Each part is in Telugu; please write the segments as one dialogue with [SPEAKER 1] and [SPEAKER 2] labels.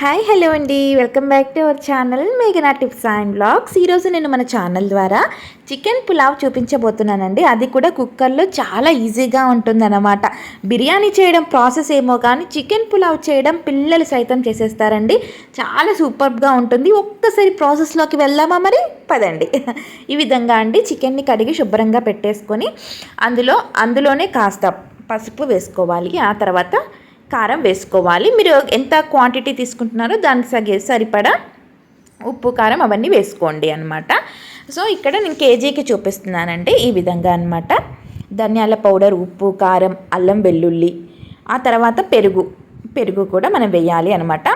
[SPEAKER 1] హాయ్ హలో అండి. Welcome back to our channel మేఘనా టిప్స్ అండ్ బ్లాగ్స్ ఈరోజు నేను మన ఛానల్ ద్వారా చికెన్ పులావ్ చూపించబోతున్నానండి. అది కూడా కుక్కర్లో చాలా ఈజీగా ఉంటుందన్నమాట. బిర్యానీ చేయడం ప్రాసెస్ ఏమో కానీ చికెన్ పులావ్ చేయడం పిల్లలు సైతం చేసేస్తారండి. చాలా సూపర్గా ఉంటుంది. ఒక్కసారి ప్రాసెస్లోకి వెళ్దామా మరి? పదండి. ఈ విధంగా అండి చికెన్ని కడిగి శుభ్రంగా పెట్టేసుకొని అందులో అందులోనే కాస్త పసుపు వేసుకోవాలి. ఆ తర్వాత కారం వేసుకోవాలి. మీరు ఎంత క్వాంటిటీ తీసుకుంటున్నారో దానికి సగే సరిపడా ఉప్పు కారం అవన్నీ వేసుకోండి అనమాట సో ఇక్కడ నేను కేజీకి చూపిస్తున్నానండి ఈ విధంగా అనమాట ధనియాల పౌడర్ ఉప్పు కారం అల్లం వెల్లుల్లి ఆ తర్వాత పెరుగు. పెరుగు కూడా మనం వేయాలి అనమాట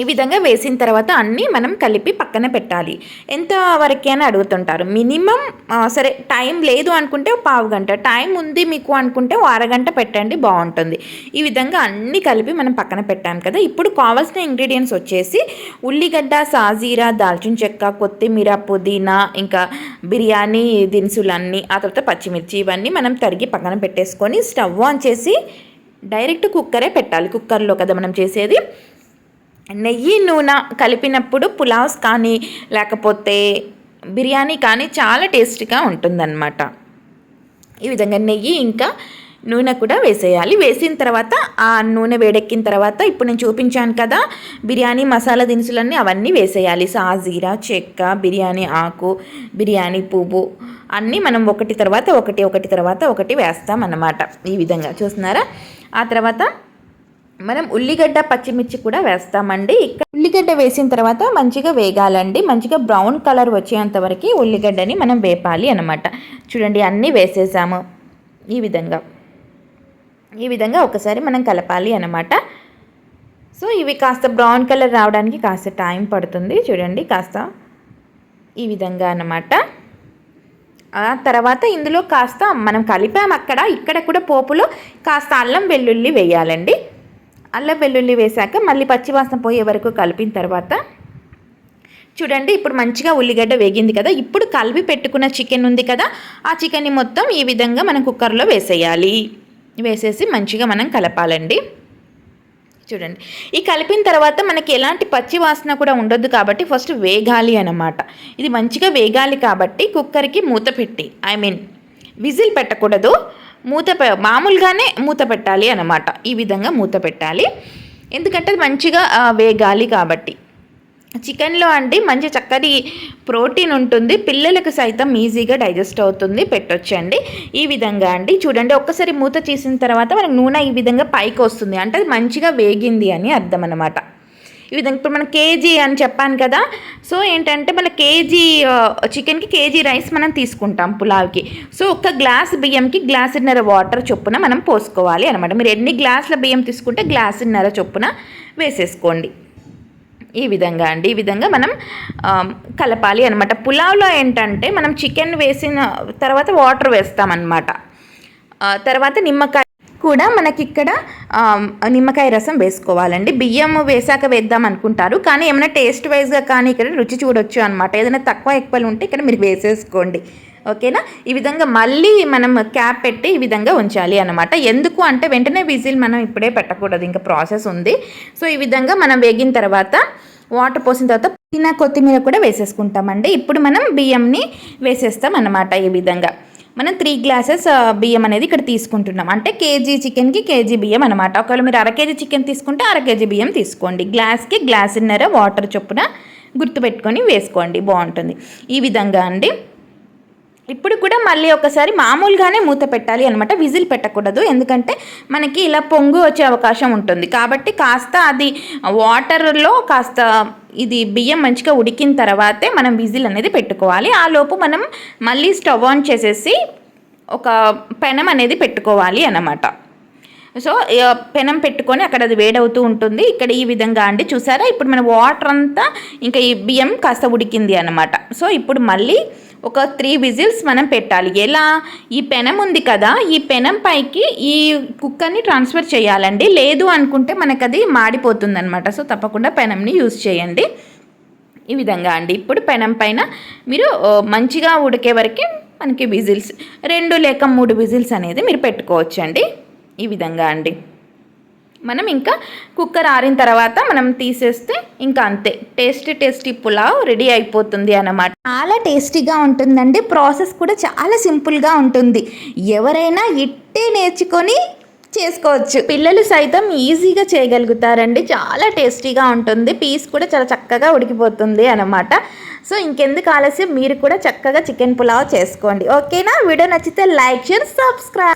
[SPEAKER 1] ఈ విధంగా వేసిన తర్వాత అన్నీ మనం కలిపి పక్కన పెట్టాలి. ఎంత వరకైనా అడుగుతుంటారు. మినిమం సరే టైం లేదు అనుకుంటే ఒక పావు గంట టైం ఉంది మీకు అనుకుంటే అరగంట పెట్టండి బాగుంటుంది. ఈ విధంగా అన్నీ కలిపి మనం పక్కన పెట్టాం కదా. ఇప్పుడు కావాల్సిన ఇంగ్రీడియంట్స్ వచ్చేసి ఉల్లిగడ్డ సాజీరా దాల్చిన చెక్క కొత్తిమీర పుదీనా ఇంకా బిర్యానీ దినుసులన్నీ ఆ తర్వాత పచ్చిమిర్చి ఇవన్నీ మనం తరిగి పక్కన పెట్టేసుకొని స్టవ్ ఆన్ చేసి డైరెక్ట్ కుక్కరే పెట్టాలి. కుక్కర్లో కదా మనం చేసేది. నెయ్యి నూనె కలిపినప్పుడు పులావ్స్ కానీ లేకపోతే బిర్యానీ కానీ చాలా టేస్టీగా ఉంటుందన్నమాట. ఈ విధంగా నెయ్యి ఇంకా నూనె కూడా వేసేయాలి. వేసిన తర్వాత ఆ నూనె వేడెక్కిన తర్వాత ఇప్పుడు నేను చూపించాను కదా బిర్యానీ మసాలా దినుసులన్నీ అవన్నీ వేసేయాలి. సాజీరా చెక్క బిర్యానీ ఆకు బిర్యానీ పువ్వు అన్నీ మనం ఒకటి తర్వాత ఒకటి ఒకటి తర్వాత ఒకటి వేస్తాం అన్నమాట ఈ విధంగా చూస్తున్నారా? ఆ తర్వాత మనం ఉల్లిగడ్డ పచ్చిమిర్చి కూడా వేస్తామండి. ఇక్కడ ఉల్లిగడ్డ వేసిన తర్వాత మంచిగా వేగాలండి. మంచిగా బ్రౌన్ కలర్ వచ్చేంత వరకు ఉల్లిగడ్డని మనం వేపాలి అనమాట చూడండి అన్నీ వేసేసాము. ఈ విధంగా. ఈ విధంగా ఒకసారి మనం కలపాలి అనమాట సో ఇవి కాస్త బ్రౌన్ కలర్ రావడానికి కాస్త టైం పడుతుంది. చూడండి కాస్త ఈ విధంగా అన్నమాట. ఆ తర్వాత ఇందులో కాస్త మనం కలిపాం అక్కడ. ఇక్కడ కూడా పోపులో కాస్త అల్లం వెల్లుల్లి వేయాలండి. అల్లం వెల్లుల్లి వేశాక మళ్ళీ పచ్చివాసన పోయే వరకు కలిపిన తర్వాత చూడండి ఇప్పుడు మంచిగా ఉల్లిగడ్డ వేగింది కదా. ఇప్పుడు కలిపి పెట్టుకున్న చికెన్ ఉంది కదా. ఆ చికెన్ని మొత్తం ఈ విధంగా మనం కుక్కర్లో వేసేయాలి. వేసేసి మంచిగా మనం కలపాలండి. చూడండి ఈ కలిపిన తర్వాత మనకి ఎలాంటి పచ్చి వాసన కూడా ఉండొద్దు కాబట్టి ఫస్ట్ వేగాలి అన్నమాట. ఇది మంచిగా వేగాలి కాబట్టి కుక్కర్కి మూత పెట్టి ఐ మీన్ విజిల్ పెట్టకూడదు. మూత మామూలుగానే మూత పెట్టాలి అనమాట ఈ విధంగా మూత పెట్టాలి. ఎందుకంటే మంచిగా వేగాలి కాబట్టి. చికెన్లో అంటే మంచి చక్కటి ప్రోటీన్ ఉంటుంది. పిల్లలకు సైతం ఈజీగా డైజెస్ట్ అవుతుంది. పెట్టొచ్చండి. ఈ విధంగా అండి. చూడండి ఒక్కసారి మూత చేసిన తర్వాత మనకు నూనె ఈ విధంగా పైకి వస్తుంది అంటే అది మంచిగా వేగింది అని అర్థం అనమాట ఈ విధంగా ఇప్పుడు మనం కేజీ అని చెప్పాను కదా సో ఏంటంటే మన కేజీ చికెన్కి కేజీ రైస్ మనం తీసుకుంటాం పులావ్కి. సో ఒక గ్లాస్ బియ్యంకి గ్లాసున్నర వాటర్ చొప్పున మనం పోసుకోవాలి అనమాట మీరు ఎన్ని గ్లాసుల బియ్యం తీసుకుంటే గ్లాసున్నర చొప్పున వేసేసుకోండి. ఈ విధంగా అండి. ఈ విధంగా మనం కలపాలి అనమాట పులావ్లో ఏంటంటే మనం చికెన్ వేసిన తర్వాత వాటర్ వేస్తామన్నమాట. తర్వాత నిమ్మకాయ కూడా మనకి ఇక్కడ నిమ్మకాయ రసం వేసుకోవాలండి. బియ్యం వేసాక వేద్దాం అనుకుంటారు. కానీ ఏమైనా టేస్ట్ వైజ్గా కానీ ఇక్కడ రుచి చూడొచ్చు అనమాట ఏదైనా తక్కువ ఎక్కువలు ఉంటే ఇక్కడ మీరు వేసేసుకోండి. ఓకేనా? ఈ విధంగా మళ్ళీ మనం క్యాప్ పెట్టి ఈ విధంగా ఉంచాలి అనమాట ఎందుకు అంటే వెంటనే విజిల్ మనం ఇప్పుడే పెట్టకూడదు. ఇంకా ప్రాసెస్ ఉంది. సో ఈ విధంగా మనం వేగిన తర్వాత వాటర్ పోసిన తర్వాత పుదీనా కొత్తిమీర కూడా వేసేసుకుంటామండి. ఇప్పుడు మనం బియ్యంని వేసేస్తాం అన్నమాట ఈ విధంగా. మనం త్రీ గ్లాసెస్ uh, బియ్యం అనేది ఇక్కడ తీసుకుంటున్నాం. అంటే కేజీ చికెన్కి కేజీ బియ్యం అనమాట ఒకవేళ మీరు అర కేజీ చికెన్ తీసుకుంటే అర కేజీ బియ్యం తీసుకోండి. గ్లాస్కి గ్లాసున్నర వాటర్ చొప్పున గుర్తుపెట్టుకొని వేసుకోండి. బాగుంటుంది. ఈ విధంగా అండి. ఇప్పుడు కూడా మళ్ళీ ఒకసారి మామూలుగానే మూత పెట్టాలి అనమాట విజిల్ పెట్టకూడదు. ఎందుకంటే మనకి ఇలా పొంగు వచ్చే అవకాశం ఉంటుంది. కాబట్టి కాస్త అది వాటర్లో కాస్త ఇది బియ్యం మంచిగా ఉడికిన తర్వాతే మనం విజిల్ అనేది పెట్టుకోవాలి. ఆ లోపు మనం మళ్ళీ స్టవ్ ఆన్ చేసేసి ఒక పెనం అనేది పెట్టుకోవాలి అన్నమాట. సో పెనం పెట్టుకొని అక్కడ అది వేడవుతూ ఉంటుంది. ఇక్కడ ఈ విధంగా అండి. చూసారా? ఇప్పుడు మన వాటర్ అంతా ఇంకా ఈ బియ్యం కాస్త ఉడికింది అనమాట సో ఇప్పుడు మళ్ళీ ఒక త్రీ విజిల్స్ మనం పెట్టాలి. ఎలా? ఈ పెనం ఉంది కదా ఈ పెనం పైకి ఈ కుక్కర్ని ట్రాన్స్ఫర్ చేయాలండి. లేదు అనుకుంటే మనకు అది మాడిపోతుంది అనమాట సో తప్పకుండా పెనంని యూజ్ చేయండి. ఈ విధంగా అండి. ఇప్పుడు పెనం పైన మీరు మంచిగా ఉడికే వరకు మనకి విజిల్స్ రెండు లేక మూడు విజిల్స్ అనేది మీరు పెట్టుకోవచ్చు అండి ఈ విధంగా అండి. మనం ఇంకా కుక్కర్ ఆరిన తర్వాత మనం తీసేస్తే ఇంకా అంతే. టేస్టీ టేస్టీ పులావ్ రెడీ అయిపోతుంది అన్నమాట. చాలా టేస్టీగా ఉంటుందండి. ప్రాసెస్ కూడా చాలా సింపుల్గా ఉంటుంది. ఎవరైనా ఇట్టే నేర్చుకొని చేసుకోవచ్చు. పిల్లలు సైతం ఈజీగా చేయగలుగుతారండి. చాలా టేస్టీగా ఉంటుంది. పీస్ కూడా చాలా చక్కగా ఉడికిపోతుంది అనమాట సో ఇంకెందుకు ఆలస్యం? మీరు కూడా చక్కగా చికెన్ పులావ్ చేసుకోండి. ఓకేనా? వీడియో నచ్చితే లైక్ చేయండి సబ్స్క్రైబ్